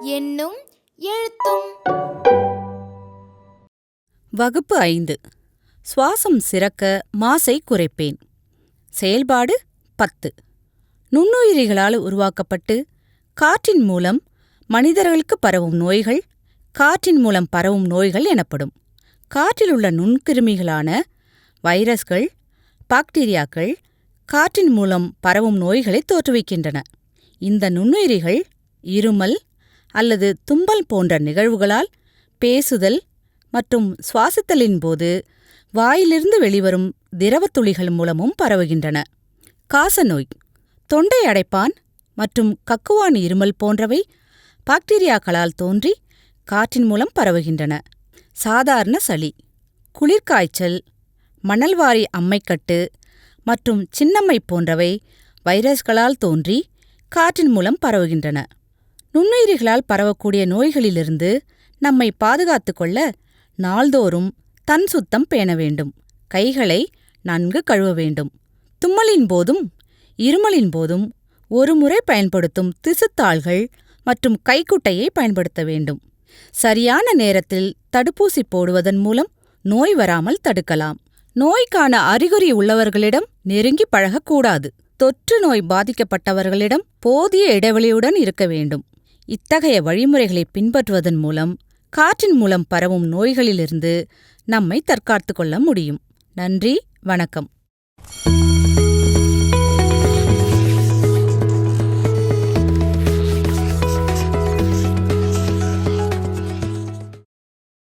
என்னும் எழுத்தும் வகுப்பு ஐந்து. சுவாசம் சிறக்க மாசை குறைப்பேன். செயல்பாடு பத்து. நுண்ணுயிரிகளால் உருவாக்கப்பட்டு காற்றின் மூலம் மனிதர்களுக்கு பரவும் நோய்கள் காற்றின் மூலம் பரவும் நோய்கள் எனப்படும். காற்றிலுள்ள நுண்கிருமிகளான வைரஸ்கள் பாக்டீரியாக்கள் காற்றின் மூலம் பரவும் நோய்களை தோற்றுவிக்கின்றன. இந்த நுண்ணுயிரிகள் இருமல் அல்லது தும்பல் போன்ற நிகழ்வுகளால் பேசுதல் மற்றும் சுவாசித்தலின் போது வாயிலிருந்து வெளிவரும் திரவத் துளிகள் மூலமும் பரவுகின்றன. காசநோய் தொண்டை அடைப்பான் மற்றும் கக்குவான் இருமல் போன்றவை பாக்டீரியாக்களால் தோன்றி காற்றின் மூலம் பரவுகின்றன. சாதாரண சளி குளிர்காய்ச்சல் மணல்வாரி அம்மைக்கட்டு மற்றும் சின்னம்மை போன்றவை வைரஸ்களால் தோன்றி காற்றின் மூலம் பரவுகின்றன. நுண்ணுயிரிகளால் பரவக்கூடிய நோய்களிலிருந்து நம்மை பாதுகாத்துக்கொள்ள நாள்தோறும் தன் சுத்தம் பேண வேண்டும். கைகளை நன்கு கழுவ வேண்டும். தும்மலின் போதும் இருமலின் போதும் ஒருமுறை பயன்படுத்தும் திசுத்தாள்கள் மற்றும் கைக்குட்டையை பயன்படுத்த வேண்டும். சரியான நேரத்தில் தடுப்பூசி போடுவதன் மூலம் நோய் வராமல் தடுக்கலாம். நோய்க்கான அறிகுறி உள்ளவர்களிடம் நெருங்கி பழகக்கூடாது. தொற்று நோய் பாதிக்கப்பட்டவர்களிடம் போதிய இடைவெளியுடன் இருக்க வேண்டும். இத்தகைய வழிமுறைகளை பின்பற்றுவதன் மூலம் காற்றின் மூலம் பரவும் நோய்களிலிருந்து நம்மை தற்காத்துக் கொள்ள முடியும். நன்றி வணக்கம்.